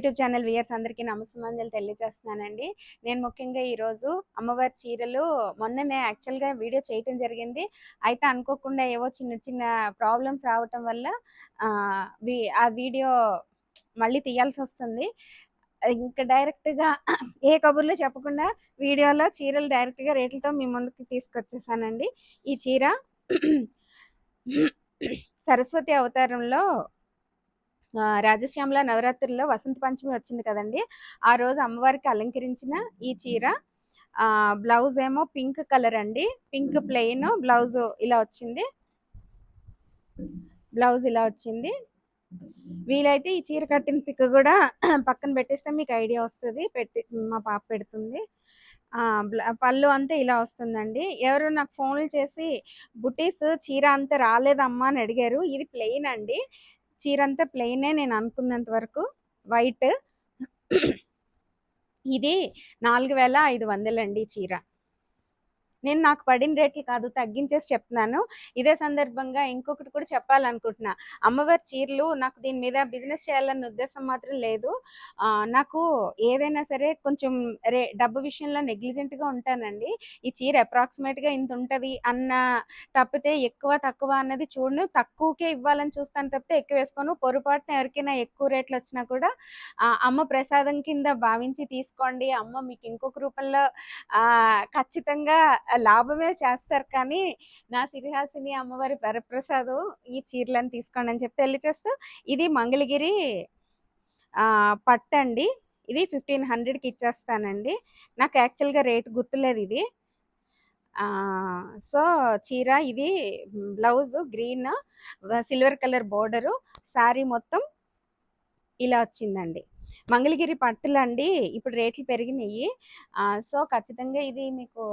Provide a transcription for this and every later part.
YouTube channel weirs అందరికీ నమస్కారాలు తెలియజేస్తున్నానండి. నేను ముఖ్యంగా ఈరోజు అమ్మవారి చీరలు మొన్ననే యాక్చువల్గా వీడియో చేయటం జరిగింది. అయితే అనుకోకుండా ఏవో చిన్న చిన్న ప్రాబ్లమ్స్ రావటం వల్ల ఆ, ఆ వీడియో మళ్ళీ తీయాల్సి వస్తుంది ఇంకా డైరెక్ట్గా ఏ కబుర్లు చెప్పకుండా వీడియోలో చీరలు డైరెక్ట్గా రేట్లతో మీ ముందుకు తీసుకొచ్చేసానండి. ఈ చీర సరస్వతి అవతారంలో రాజశ్యామల నవరాత్రుల్లో వసంత పంచమి వచ్చింది కదండి. ఆ రోజు అమ్మవారికి అలంకరించిన ఈ చీర బ్లౌజ్ ఏమో పింక్ కలర్ అండి. పింక్ ప్లెయిన్ బ్లౌజ్ ఇలా వచ్చింది. బ్లౌజ్ ఇలా వచ్చింది. వీలైతే ఈ చీర కట్టిన పిక్ కూడా పక్కన పెట్టేస్తే మీకు ఐడియా వస్తుంది. పెట్టి మా పాప పెడుతుంది. పళ్ళు అంతా ఇలా వస్తుందండి. ఎవరు నాకు ఫోన్లు చేసి బుటీస్ చీర అంతా రాలేదమ్మా అని అడిగారు. ఇది ప్లెయిన్ అండి. చీర అంతా ప్లెయినే నేను అనుకున్నంత వరకు వైట్ ఇది నాలుగు వేల ఐదు వందలండి చీర. నేను నాకు పడిన రేట్లు కాదు తగ్గించేసి చెప్తున్నాను. ఇదే సందర్భంగా ఇంకొకటి కూడా చెప్పాలనుకుంటున్నా. అమ్మవారి చీరలు నాకు దీని మీద బిజినెస్ చేయాలన్న ఉద్దేశం మాత్రం లేదు. నాకు ఏదైనా సరే కొంచెం రే డబ్బు విషయంలో నెగ్లిజెంట్గా ఉంటానండి. ఈ చీర అప్రాక్సిమేట్గా ఇంత ఉంటుంది అన్న తప్పితే ఎక్కువ తక్కువ అన్నది చూడను. తక్కువకే ఇవ్వాలని చూస్తాను తప్పితే ఎక్కువ వేసుకోను. పొరపాటున ఎవరికైనా ఎక్కువ రేట్లు వచ్చినా కూడా అమ్మ ప్రసాదం కింద భావించి తీసుకోండి. అమ్మ మీకు ఇంకొక రూపంలో ఖచ్చితంగా లాభమే చేస్తారు. కానీ నా సిరిహాసిని అమ్మవారి వరప్రసాదం ఈ చీరలను తీసుకోండి అని చెప్పి తెలియచేస్తూ ఇది మంగళగిరి పట్టండి అండి. ఇది ఫిఫ్టీన్ హండ్రెడ్కి ఇచ్చేస్తానండి. నాకు యాక్చువల్గా రేట్ గుర్తులేదు ఇది. సో చీర ఇది blouse green silver colour border saree మొత్తం ఇలా వచ్చిందండి. మంగళగిరి పట్టులు అండి ఇప్పుడు రేట్లు పెరిగినాయి. సో ఖచ్చితంగా ఇది మీకు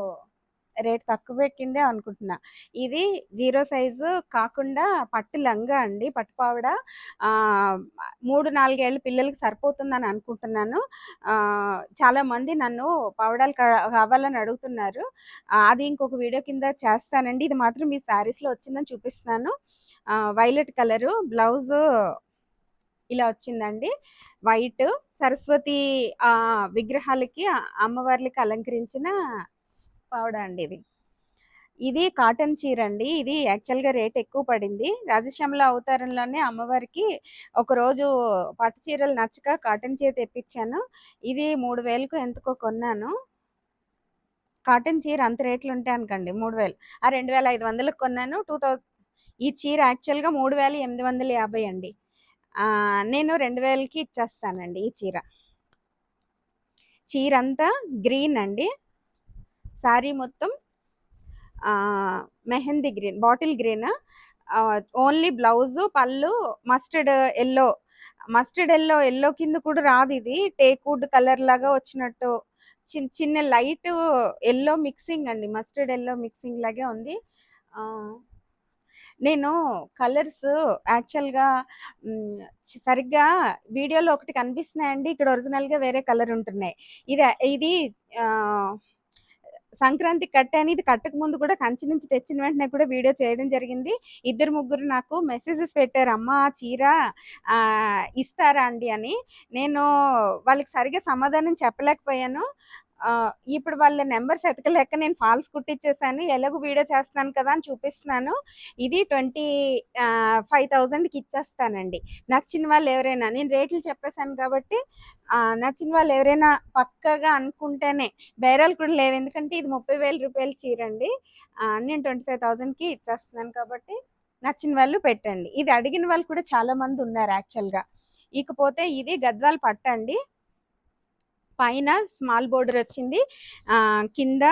రేట్ తక్కువ ఎక్కిందే అనుకుంటున్నా. ఇది జీరో సైజు కాకుండా పట్టు లంగా అండి. పట్టు పావడ మూడు నాలుగేళ్ళ పిల్లలకి సరిపోతుందని అనుకుంటున్నాను. చాలామంది నన్ను పావడాలు కావాలని అడుగుతున్నారు. అది ఇంకొక వీడియో కింద చేస్తానండి. ఇది మాత్రం మీ శారీస్లో వచ్చిందని చూపిస్తున్నాను. వైలెట్ కలరు బ్లౌజ్ ఇలా వచ్చిందండి. వైట్ సరస్వతి విగ్రహాలకి అమ్మవార్లకి అలంకరించిన పావడ అండి ఇది. ఇది కాటన్ చీర అండి ఇది యాక్చువల్గా రేట్ ఎక్కువ పడింది. రాజశ్యామల అవతారంలోనే అమ్మవారికి ఒకరోజు పట్టు చీరలు నచ్చక కాటన్ చీర తెప్పించాను. ఇది మూడు వేలకు ఎంతకో కొన్నాను. కాటన్ చీర అంత రేట్లు ఉంటాయి అనుకోండి మూడు వేలు. ఆ రెండు వేల ఐదు వందలకు కొన్నాను. టూ థౌజండ్ ఈ చీర యాక్చువల్గా మూడు వేల ఎనిమిది వందల యాభై అండి. నేను రెండు వేలకి ఇచ్చేస్తానండి ఈ చీర. చీర అంతా గ్రీన్ అండి. శారీ మొత్తం mehndi green bottle green only blouse పళ్ళు mustard yellow. Mustard yellow yellow కింద కూడా రాదు ఇది. టేక్వుడ్ కలర్ లాగా వచ్చినట్టు చిన్న చిన్న లైట్ ఎల్లో మిక్సింగ్ అండి. మస్టర్డ్ ఎల్లో మిక్సింగ్ లాగే ఉంది. నేను కలర్స్ యాక్చువల్గా సరిగ్గా వీడియోలో ఒకటి కనిపిస్తున్నాయండి. ఇక్కడ ఒరిజినల్గా వేరే కలర్ ఉంటున్నాయి. ఇది ఇది సంక్రాంతి కట్ట అనేది కట్టక ముందు కూడా కంచి నుంచి తెచ్చిన వెంటనే కూడా వీడియో చేయడం జరిగింది. ఇద్దరు ముగ్గురు నాకు మెసేజెస్ పెట్టారు అమ్మ చీర ఇస్తారా అండి అని. నేను వాళ్ళకి సరిగా సమాధానం చెప్పలేకపోయాను. ఇప్పుడు వాళ్ళ నెంబర్స్ ఎతకలేక నేను ఫాల్స్ కుట్టించేసాను ఎలాగో వీడియో చేస్తాను కదా అని చూపిస్తున్నాను. ఇది ట్వంటీ ఫైవ్ థౌజండ్కి ఇచ్చేస్తానండి. నచ్చిన వాళ్ళు ఎవరైనా నేను రేట్లు చెప్పేశాను కాబట్టి నచ్చిన వాళ్ళు ఎవరైనా పక్కగా అనుకుంటేనే బేరాలు కూడా లేవు. ఎందుకంటే ఇది ముప్పై వేల రూపాయలు చీరండి. నేను ట్వంటీ ఫైవ్ థౌజండ్కి ఇచ్చేస్తున్నాను కాబట్టి నచ్చిన వాళ్ళు పెట్టండి. ఇది అడిగిన వాళ్ళు కూడా చాలామంది ఉన్నారు యాక్చువల్గా. ఇకపోతే ఇది గద్వాల్ పట్ట అండి పైన స్మాల్ బోర్డర్ వచ్చింది. కింద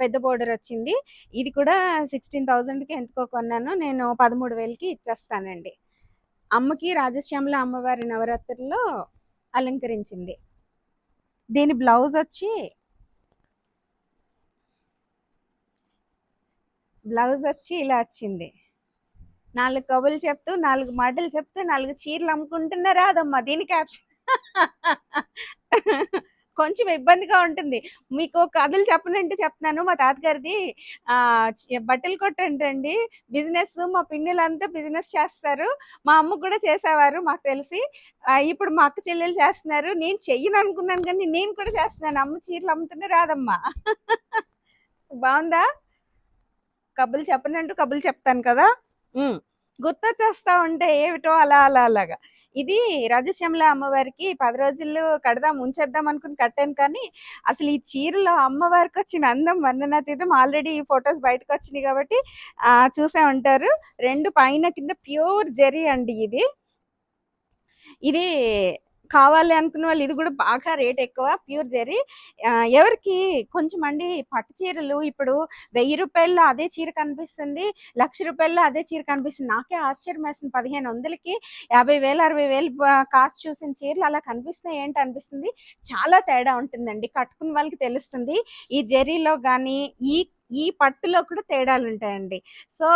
పెద్ద బోర్డర్ వచ్చింది. ఇది కూడా సిక్స్టీన్ థౌజండ్కి ఎంతకో కొన్నాను. నేను పదమూడు వేలకి ఇచ్చేస్తానండి. అమ్మకి రాజశ్యామల అమ్మవారి నవరాత్రుల్లో అలంకరించింది. దీని బ్లౌజ్ వచ్చి బ్లౌజ్ వచ్చి ఇలా వచ్చింది. నాలుగు కబులు చెప్తూ నాలుగు మాటలు చెప్తూ నాలుగు చీరలు అమ్ముకుంటున్నారా అదమ్మా దీని క్యాప్షన్. కొంచెం ఇబ్బందిగా ఉంటుంది. మీకు కథలు చెప్పనంటే చెప్తున్నాను. మా తాతగారిది బట్టలు కొట్టండి బిజినెస్ మా పిన్నులంతా బిజినెస్ చేస్తారు. మా అమ్మ కూడా చేసేవారు మాకు తెలిసి. ఇప్పుడు మా అక్క చెల్లెలు చేస్తున్నారు. నేను చెయ్యను అనుకున్నాను కానీ నేను కూడా చేస్తున్నాను. అమ్మ చీరలు అమ్ముతుంటే రాదమ్మా. బాగుందా? కబులు చెప్పనంటూ కబులు చెప్తాను కదా. గుర్తొచ్చేస్తా ఉంటే ఏమిటో అలా అలా అలాగా. ఇది రాజశ్యామల అమ్మవారికి పది రోజులు కడదాం ఉంచేద్దాం అనుకుని కట్టాను కానీ అసలు ఈ చీరలో అమ్మవారికి వచ్చిన అందం వర్ణనాతీతం ఆల్రెడీ ఈ ఫొటోస్ బయటకు వచ్చినాయి కాబట్టి ఆ, చూసే ఉంటారు. రెండు పైన కింద ప్యూర్ జెరీ అండి ఇది. ఇది కావాలి అనుకున్న వాళ్ళు ఇది కూడా బాగా రేట్ ఎక్కువ ప్యూర్ జరీ ఎవరికి కొంచెం అండి పట్టు చీరలు ఇప్పుడు వెయ్యి రూపాయల్లో అదే చీర కనిపిస్తుంది లక్ష రూపాయల్లో అదే చీర కనిపిస్తుంది. నాకే ఆశ్చర్యం వేస్తుంది. పదిహేను వందలకి యాభై వేలు అరవై వేలు కాస్ట్ చూసిన చీరలు అలా కనిపిస్తున్నాయి ఏంటి అనిపిస్తుంది? చాలా తేడా ఉంటుందండి. కట్టుకున్న వాళ్ళకి తెలుస్తుంది. ఈ జరీలో కానీ ఈ ఈ పట్టులో కూడా తేడాలు ఉంటాయండి. సో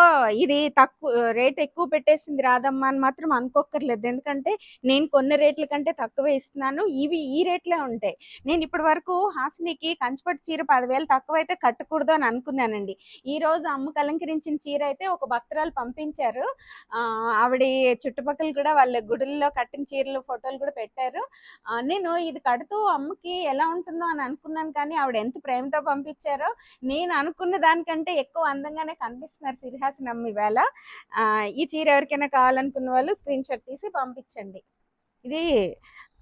ఇది తక్కువ రేట్ ఎక్కువ పెట్టేసింది రాదమ్మా అని మాత్రం అనుకోక్కర్లేదు. ఎందుకంటే నేను కొన్ని రేట్ల కంటే తక్కువే ఇస్తున్నాను. ఇవి ఈ రేట్లే ఉంటాయి. నేను ఇప్పటి వరకు హాసినికి కంచిపట్టు చీర పదివేలు తక్కువ అయితే కట్టకూడదు అని అనుకున్నానండి. ఈ రోజు అమ్మకు అలంకరించిన చీర అయితే ఒక భక్తురాలు పంపించారు. ఆవిడ చుట్టుపక్కల కూడా వాళ్ళ గుడుల్లో కట్టిన చీరలు ఫోటోలు కూడా పెట్టారు. నేను ఇది కడుతూ అమ్మకి ఎలా ఉంటుందో అని అనుకున్నాను కానీ ఆవిడ ఎంత ప్రేమతో పంపించారో నేను అనుకున్న దానికంటే ఎక్కువ అందంగానే కనిపిస్తున్నారు సిరిహాసన్ అమ్మ వేళ ఈ చీర ఎవరికైనా కావాలనుకున్న వాళ్ళు స్క్రీన్ షాట్ తీసి పంపించండి. ఇది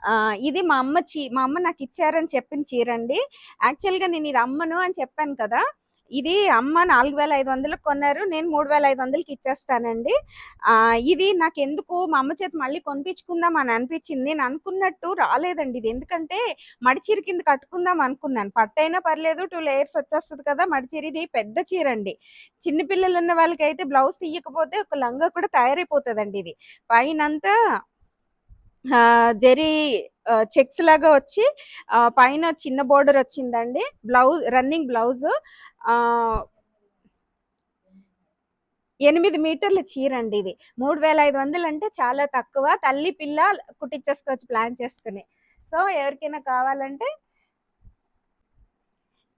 ఆ, ఇది మా అమ్మ చీ మా అమ్మ నాకు ఇచ్చారని చెప్పిన చీర అండి. యాక్చువల్గా నేను ఇది అమ్మను అని చెప్పాను కదా. ఇది అమ్మ నాలుగు వేల ఐదు వందలకు కొన్నారు నేను మూడు వేల ఐదు వందలకి ఇచ్చేస్తానండి. ఇది నాకు ఎందుకు మా అమ్మ చేతి మళ్ళీ కొనిపించుకుందాం అని అనిపించింది. నేను అనుకున్నట్టు రాలేదండి ఇది. ఎందుకంటే మడిచీర కింద కట్టుకుందాం అనుకున్నాను. పట్టైనా పర్లేదు టూ లేయర్స్ వచ్చేస్తుంది కదా మడిచీర ఇది పెద్ద చీర అండి. చిన్నపిల్లలు ఉన్న వాళ్ళకైతే బ్లౌజ్ తీయకపోతే ఒక లంగా కూడా తయారైపోతుందండి ఇది. పైనంతా జెరీ చెక్స్ లాగా వచ్చి పైన చిన్న బోర్డర్ వచ్చిందండి. Blouse running blouse. ఎనిమిది మీటర్ల చీర అండి ఇది. మూడు వేల ఐదు వందలు అంటే చాలా తక్కువ. తల్లి పిల్ల కుట్టించేసుకోవచ్చు ప్లాన్ చేసుకుని. సో ఎవరికైనా కావాలంటే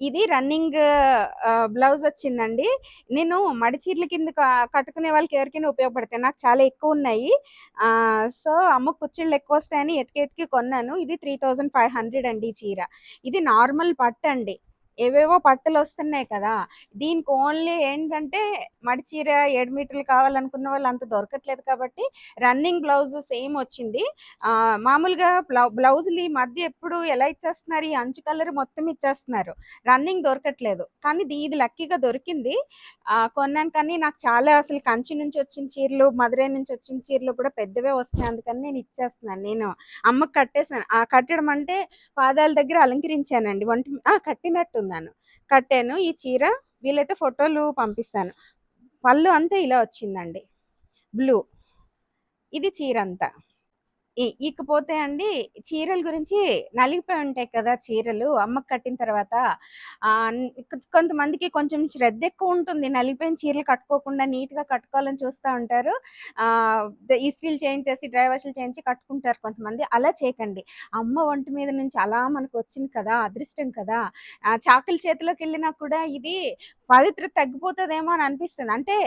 ఇది రన్నింగ్ బ్లౌజ్ వచ్చిందండి. నేను మడి చీరల కింద కట్టుకునే వాళ్ళకి ఎవరికైనా ఉపయోగపడతాయి. నాకు చాలా ఎక్కువ ఉన్నాయి. సో అమ్మ కుర్చీళ్ళు ఎక్కువ వస్తాయని ఎతికి ఎతికి కొన్నాను. ఇది త్రీ థౌజండ్ ఫైవ్ హండ్రెడ్ అండి చీర. ఇది నార్మల్ పట్టు అండి ఏవేవో పట్టలు వస్తున్నాయి కదా దీనికి ఓన్లీ ఏంటంటే మడిచీర ఏడు మీటర్లు కావాలనుకున్న వాళ్ళు అంత దొరకట్లేదు కాబట్టి రన్నింగ్ బ్లౌజ్ సేమ్ వచ్చింది. మామూలుగా బ్లౌ బ్లౌజులు ఈ మధ్య ఎప్పుడు ఎలా ఇచ్చేస్తున్నారు? ఈ అంచు కలర్ మొత్తం ఇచ్చేస్తున్నారు. రన్నింగ్ దొరకట్లేదు. కానీ ఇది ఇది లక్కీగా దొరికింది. కొన్నాను కానీ నాకు చాలా అసలు కంచి నుంచి వచ్చిన చీరలు మధురై నుంచి వచ్చిన చీరలు కూడా పెద్దవే వస్తున్నాయి. అందుకని నేను ఇచ్చేస్తున్నాను. నేను అమ్మకు కట్టేసాను ఆ కట్టడం అంటే పాదాల దగ్గర అలంకరించానండి. వంటి కట్టినట్టు కట్టినట్టున్నాను కట్టాను ఈ చీర వీలైతే ఫోటోలు పంపిస్తాను. పళ్ళు అంతా ఇలా వచ్చిందండి. బ్లూ. ఇది చీర అంతా ఇకపోతే అండి చీరల గురించి నలిగిపోయి ఉంటాయి కదా చీరలు. అమ్మకి కట్టిన తర్వాత కొంతమందికి కొంచెం శ్రద్ధ ఎక్కువ ఉంటుంది. నలిగిపోయిన చీరలు కట్టుకోకుండా నీట్గా కట్టుకోవాలని చూస్తూ ఉంటారు. ఇస్త్రీలు చేయించేసి డ్రై వాష్లు చేయించి కట్టుకుంటారు కొంతమంది. అలా చేయకండి. అమ్మ ఒంటి మీద నుంచి అలా మనకు వచ్చింది కదా అదృష్టం కదా. చాకుల చేతిలోకి వెళ్ళినా కూడా ఇది పవిత్ర తగ్గిపోతుందేమో అని అనిపిస్తుంది. అంటే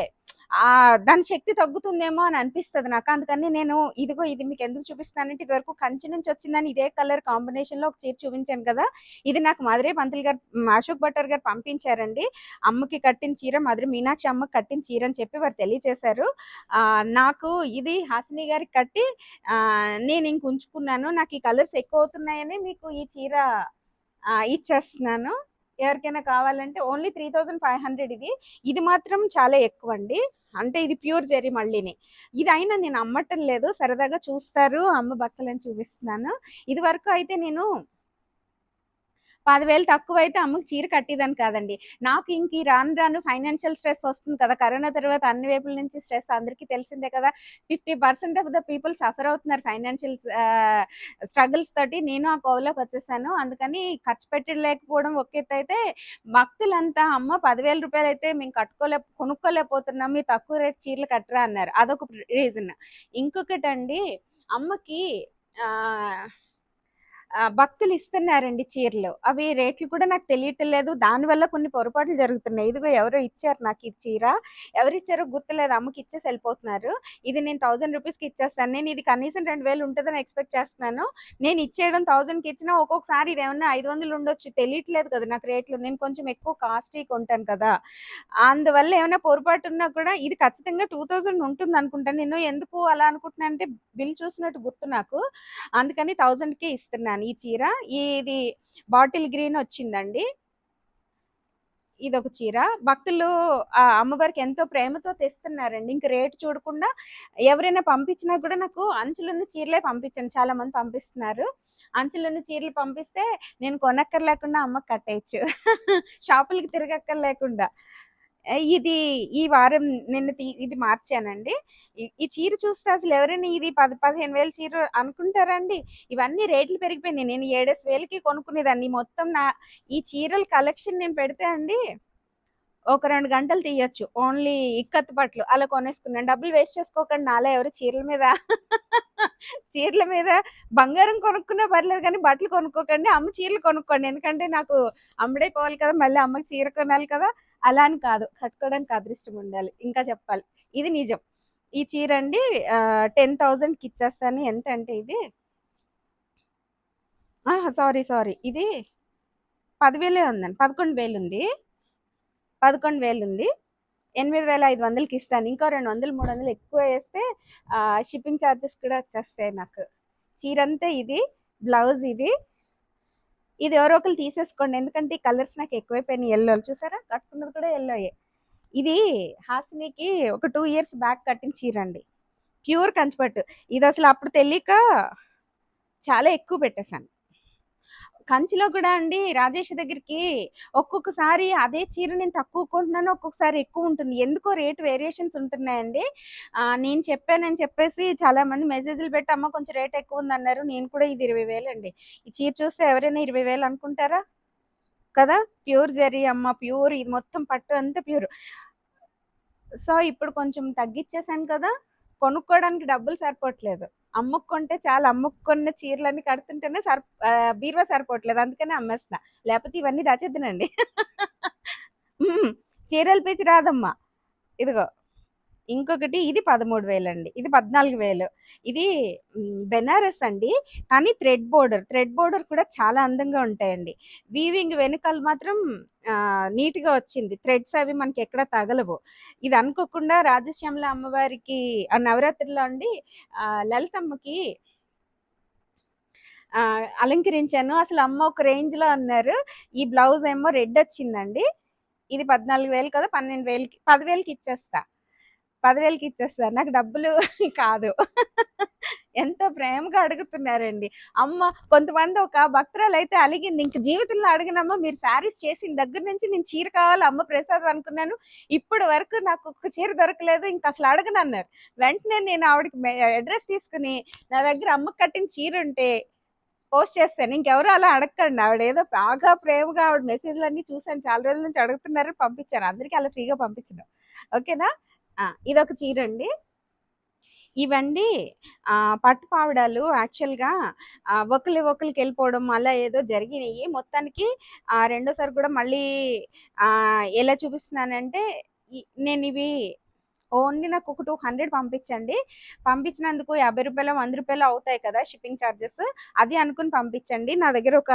ఆ దాని శక్తి తగ్గుతుందేమో అని అనిపిస్తుంది నాకు. అందుకని నేను ఇదిగో ఇది మీకు ఎందుకు చూపిస్తానంటే ఇది వరకు కంచి నుంచి వచ్చిందని ఇదే కలర్ కాంబినేషన్లో ఒక చీర చూపించాను కదా. ఇది నాకు మధురై పంతులు గారు అశోక్ బట్టర్ గారు పంపించారండి. అమ్మకి కట్టిన చీర మధురై మీనాక్షి అమ్మకి కట్టిన చీర అని చెప్పి వారు తెలియజేశారు ఆ, నాకు ఇది హాసిని గారికి కట్టి ఆ, నేను ఇంక ఉంచుకున్నాను. నాకు ఈ కలర్స్ ఎక్కువ అవుతున్నాయని మీకు ఈ చీర ఇచ్చేస్తున్నాను. ఎవరికైనా కావాలంటే only three thousand five hundred ఇది. ఇది మాత్రం చాలా ఎక్కువ అండి. అంటే ఇది ప్యూర్ జెర్రీ మళ్ళీని. ఇది అయినా నేను అమ్మటం లేదు. సరదాగా చూస్తారు. అమ్మ బట్టలని చూపిస్తున్నాను. ఇది వరకు అయితే నేను పదివేలు తక్కువ అయితే అమ్మకి చీర కట్టేదాన్ని కాదండి. నాకు ఇంక ఈ రాను రాను ఫైనాన్షియల్ స్ట్రెస్ వస్తుంది కదా. కరోనా తర్వాత అన్ని వైపుల నుంచి స్ట్రెస్ అందరికీ తెలిసిందే కదా. Fifty percent of the people suffer అవుతున్నారు ఫైనాన్షియల్ స్ట్రగుల్స్ తోటి. నేను ఆ కోవలోకి వచ్చేసాను. అందుకని ఖర్చు పెట్టలేకపోవడం ఒక అయితే భక్తులంతా అమ్మ పదివేల రూపాయలు అయితే మేము కట్టుకోలే కొనుక్కోలేకపోతున్నాం. మీరు తక్కువ రేట్ చీరలు కట్టరా అన్నారు. అదొక రీజన్ ఇంకొకటి అండి అమ్మకి ఆ, భక్తులు ఇస్తున్నారండి చీరలు. అవి రేట్లు కూడా నాకు తెలియట్లేదు. దానివల్ల కొన్ని పొరపాట్లు జరుగుతున్నాయి. ఇదిగో ఎవరో ఇచ్చారు నాకు ఈ చీర. ఎవరు ఇచ్చారో గుర్తులేదు. అమ్మకి ఇచ్చేసి వెళ్ళిపోతున్నారు. ఇది నేను థౌసండ్ రూపీస్కి ఇచ్చేస్తాను. నేను ఇది కనీసం రెండు వేలు ఉంటుందని ఎక్స్పెక్ట్ చేస్తున్నాను. నేను ఇచ్చేయడం థౌజండ్కి ఇచ్చినా ఒక్కొక్కసారి ఇది ఏమన్నా ఐదు వందలు ఉండొచ్చు. తెలియట్లేదు కదా నాకు రేట్లు. నేను కొంచెం ఎక్కువ కాస్ట్లీ కొంటాను కదా. అందువల్ల ఏమైనా పొరపాటు ఉన్నా కూడా ఇది ఖచ్చితంగా టూ థౌజండ్ ఉంటుంది అనుకుంటాను. నేను ఎందుకు అలా అనుకుంటున్నాను అంటే బిల్ చూసినట్టు గుర్తు నాకు. అందుకని థౌజండ్కే ఇస్తున్నాను. ఈ చీర. ఇది బాటిల్ గ్రీన్ వచ్చిందండి. ఇది ఒక చీర. భక్తులు ఆ అమ్మవారికి ఎంతో ప్రేమతో తెస్తున్నారండి. ఇంక రేటు చూడకుండా ఎవరైనా పంపించినా కూడా నాకు అంచులున్న చీరలే పంపించండి. చాలా మంది పంపిస్తున్నారు. అంచులున్న చీరలు పంపిస్తే నేను కొనక్కర్లేకుండా అమ్మకి కట్టేయచ్చు. షాపులకి తిరగక్కర్లేకుండా. ఇది ఈ వారం నిన్న తీ- ఇది మార్చానండి. ఈ- ఈ చీర చూస్తే అసలు ఎవరైనా ఇది పది పదిహేను వేలు చీర అనుకుంటారండి. ఇవన్నీ రేట్లు పెరిగిపోయినాయి. నేను ఏడేసి వేలకి కొనుక్కునేదాన్ని. మొత్తం నా ఈ చీరల కలెక్షన్ నేను పెడితే అండి ఒక రెండు గంటలు తీయొచ్చు. ఓన్లీ ఇక్కత్ పట్లు అలా కొనేసుకున్నాను. డబ్బులు వేస్ట్ చేసుకోకండి. నాలా ఎవరు చీరల మీద చీరల మీద బంగారం కొనుక్కున్నా పర్లేదు కానీ బట్టలు కొనుక్కోకండి. అమ్మ చీరలు కొనుక్కోండి. ఎందుకంటే నాకు అమ్ముడైపోవాలి కదా మళ్ళీ అమ్మకి చీర కొనాలి కదా. అలా అని కాదు. కట్టుకోవడానికి అదృష్టం ఉండాలి. ఇంకా చెప్పాలి. ఇది నిజం. ఈ చీర అండి టెన్ థౌజండ్కి ఇచ్చేస్తాను. ఎంత అంటే ఇది? సారీ సారీ ఇది పదివేలే ఉందండి. పదకొండు వేలు ఉంది. పదకొండు వేలు ఉంది. ఎనిమిది వేల ఐదు వందలకి ఇస్తాను. ఇంకో రెండు వందలు మూడు వందలు ఎక్కువ వేస్తే షిప్పింగ్ ఛార్జెస్ కూడా వచ్చేస్తాయి నాకు. చీర అంతా ఇది బ్లౌజ్ ఇది. ఇది ఎవరో ఒకరు తీసేసుకోండి. ఎందుకంటే ఈ కలర్స్ నాకు ఎక్కువైపోయినాయి. ఎల్లో చూసారా? కట్టుకున్నది కూడా ఎల్లోయే ఇది హాసినికి ఒక టూ ఇయర్స్ బ్యాక్ కట్టిన చీర అండి ప్యూర్ కంచిపట్టు. ఇది అసలు అప్పుడు తెలియక చాలా ఎక్కువ పెట్టేశాను. కంచిలో కూడా అండి రాజేష్ దగ్గరికి ఒక్కొక్కసారి అదే చీర నేను తక్కువ కొంటున్నాను ఒక్కొక్కసారి ఎక్కువ ఉంటుంది. ఎందుకో రేట్ వేరియేషన్స్ ఉంటున్నాయండి. నేను చెప్పానని చెప్పేసి చాలా మంది మెసేజ్లు పెట్టి అమ్మ కొంచెం రేట్ ఎక్కువ ఉంది అన్నారు నేను కూడా ఇది ఇరవై వేలు అండి ఈ చీర చూస్తే ఎవరైనా ఇరవై వేలు అనుకుంటారా? కదా? ప్యూర్ జరీ అమ్మ ప్యూర్. ఇది మొత్తం పట్టు అంతా ప్యూర్. సో ఇప్పుడు కొంచెం తగ్గిచ్చేసాను కదా? కొనుక్కోవడానికి డబ్బులు సరిపోవట్లేదు. అమ్ముకుంటే చాలా. అమ్ముకున్న చీరలన్నీ కడుతుంటేనే సరి బీరువా సరిపోవట్లేదు. అందుకనే అమ్మేస్తున్నా. లేకపోతే ఇవన్నీ దాచేద్దునండి. చీరలు పిచ్చి రాదమ్మా. ఇదిగో. ఇంకొకటి ఇది పదమూడు వేలు అండి ఇది పద్నాలుగు వేలు. ఇది బెనారస్ అండి. కానీ థ్రెడ్ బోర్డర్ థ్రెడ్ బోర్డర్ కూడా చాలా అందంగా ఉంటాయండి. వీవింగ్ వెనుకలు మాత్రం నీట్గా వచ్చింది. థ్రెడ్స్ అవి మనకి ఎక్కడ తగలవు. ఇది అనుకోకుండా రాజశ్యామల అమ్మవారికి ఆ నవరాత్రిలో అండి లలితమ్మకి అలంకరించాను. అసలు అమ్మ ఒక రేంజ్లో ఉన్నారు అన్నారు. ఈ బ్లౌజ్ ఏమో రెడ్ వచ్చిందండి. ఇది పద్నాలుగు వేలు కదా పన్నెండు వేలకి పదివేలకి ఇచ్చేస్తా. పదివేలకి ఇచ్చేస్తారు. నాకు డబ్బులు కాదు. ఎంతో ప్రేమగా అడుగుతున్నారండి. అమ్మ కొంతమంది ఒక భక్తురాలు అయితే అలిగింది. ఇంక జీవితంలో అడిగినమ్మ మీరు శారీస్ చేసిన దగ్గర నుంచి నేను చీర కావాలి అమ్మ ప్రసాదం అనుకున్నాను. ఇప్పటి వరకు నాకు ఒక్క చీర దొరకలేదు. ఇంక అసలు అడగను అన్నారు వెంటనే నేను ఆవిడకి అడ్రస్ తీసుకుని నా దగ్గర అమ్మ కట్టిన చీర ఉంటే పోస్ట్ చేస్తాను. ఇంకెవరు అలా అడగండి ఆవిడ ఏదో బాగా ప్రేమగా ఆవిడ మెసేజ్లు అన్ని చూసాను చాలా రోజుల నుంచి అడుగుతున్నారు పంపించాను. అందరికీ అలా ఫ్రీగా పంపించను. ఓకేనా? ఇదొక చీర అండి ఇవండి పట్టు పావడాలు యాక్చువల్గా ఒకరి ఒకరికి వెళ్ళిపోవడం అలా ఏదో జరిగినాయి మొత్తానికి ఆ, రెండోసారి కూడా మళ్ళీ ఎలా చూపిస్తున్నానంటే నేను ఇవి ఓన్లీ నాకు ఒక టూ హండ్రెడ్ పంపించండి. పంపించినందుకు యాభై రూపాయలు వంద రూపాయలు అవుతాయి కదా షిప్పింగ్ ఛార్జెస్ అది అనుకుని పంపించండి. నా దగ్గర ఒక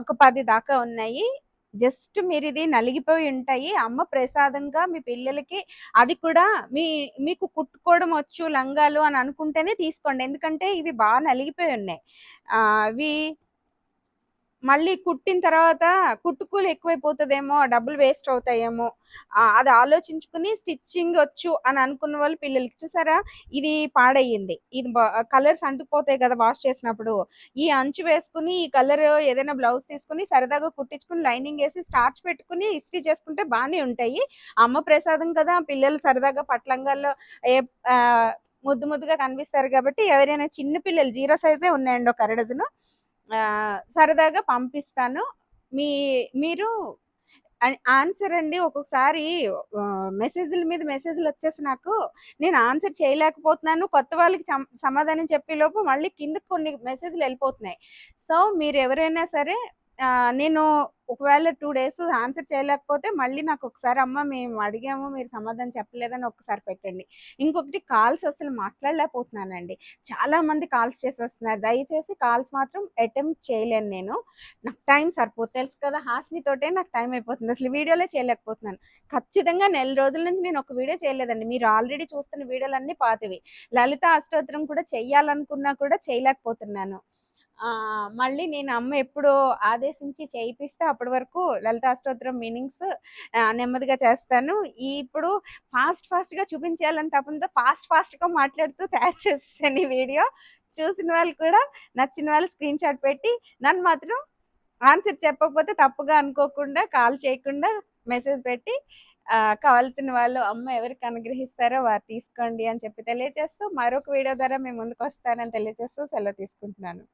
ఒక పది దాకా ఉన్నాయి. జస్ట్ మీరు ఇది నలిగిపోయి ఉంటాయి. అమ్మ ప్రసాదంగా మీ పిల్లలకి అది కూడా మీ మీకు కుట్టుకోవడం వచ్చు లంగాలు అని అనుకుంటేనే తీసుకోండి. ఎందుకంటే ఇవి బాగా నలిగిపోయి ఉన్నాయి. ఆ, మళ్ళీ కుట్టిన తర్వాత కుట్టుకులు ఎక్కువైపోతుందేమో డబ్బులు వేస్ట్ అవుతాయేమో. అది ఆలోచించుకుని స్టిచ్చింగ్ వచ్చు అని అనుకున్న వాళ్ళు పిల్లలకి చూసారా? ఇది పాడయ్యింది. ఇది కలర్స్ అంటుకుపోతాయి కదా వాష్ చేసినప్పుడు. ఈ అంచు వేసుకుని ఈ కలర్ ఏదైనా బ్లౌజ్ తీసుకుని సరదాగా కుట్టించుకుని లైనింగ్ వేసి స్టార్చ్ పెట్టుకుని ఇస్త్రీ చేసుకుంటే బాగానే ఉంటాయి. అమ్మ ప్రసాదం కదా పిల్లలు సరదాగా పట్లంగాల్లో ఏ ముద్దు ముద్దుగా కనిపిస్తారు కాబట్టి ఎవరైనా చిన్న పిల్లలు జీరో సైజే ఉన్నాయండి ఒక అరడజను. సరదాగా పంపిస్తాను. మీ మీరు ఆన్సర్ అండి. ఒక్కొక్కసారి మెసేజ్ల మీద మెసేజ్లు వచ్చేసి నాకు నేను ఆన్సర్ చేయలేకపోతున్నాను. కొత్త వాళ్ళకి చం- సమాధానం చెప్పేలోపు మళ్ళీ కిందకి కొన్ని మెసేజ్లు వెళ్ళిపోతున్నాయి. సో మీరు ఎవరైనా సరే నేను ఒకవేళ టూ డేస్ ఆన్సర్ చేయలేకపోతే మళ్ళీ నాకు ఒకసారి అమ్మ మేము అడిగాము మీరు సమాధానం చెప్పలేదని ఒకసారి పెట్టండి. ఇంకొకటి కాల్స్ అసలు మాట్లాడలేకపోతున్నానండి. చాలా మంది కాల్స్ చేసి వస్తున్నారు దయచేసి కాల్స్ మాత్రం అటెంప్ట్ చేయలేను నేను. నాకు టైం సరిపోతుంది తెలుసు కదా హాస్నితోటే నాకు టైం అయిపోతుంది. అసలు వీడియోలే చేయలేకపోతున్నాను. ఖచ్చితంగా నెల రోజుల నుంచి నేను ఒక వీడియో చేయలేదండి. మీరు ఆల్రెడీ చూస్తున్న వీడియోలు అన్నీ పాతవి. లలిత అష్టోత్తరం కూడా చెయ్యాలనుకున్నా కూడా చేయలేకపోతున్నాను. మళ్ళీ నేను అమ్మ ఎప్పుడు ఆదేశించి చేయిపిస్తే అప్పటి వరకు లలిత అష్టోత్తరం మీనింగ్స్ నెమ్మదిగా చేస్తాను. ఇప్పుడు ఫాస్ట్ ఫాస్ట్గా చూపించాలని తప్పంతో ఫాస్ట్ ఫాస్ట్గా మాట్లాడుతూ తయారు చేస్తాను ఈ వీడియో. చూసిన వాళ్ళు కూడా నచ్చిన వాళ్ళు స్క్రీన్ షాట్ పెట్టి నన్ను మాత్రం ఆన్సర్ చెప్పకపోతే తప్పుగా అనుకోకుండా కాల్ చేయకుండా మెసేజ్ పెట్టి కావాల్సిన వాళ్ళు అమ్మ ఎవరికి అనుగ్రహిస్తారో వారు తీసుకోండి అని చెప్పి తెలియజేస్తూ మరొక వీడియో ద్వారా మేము ముందుకు వస్తానని తెలియజేస్తూ సెలవు తీసుకుంటున్నాను.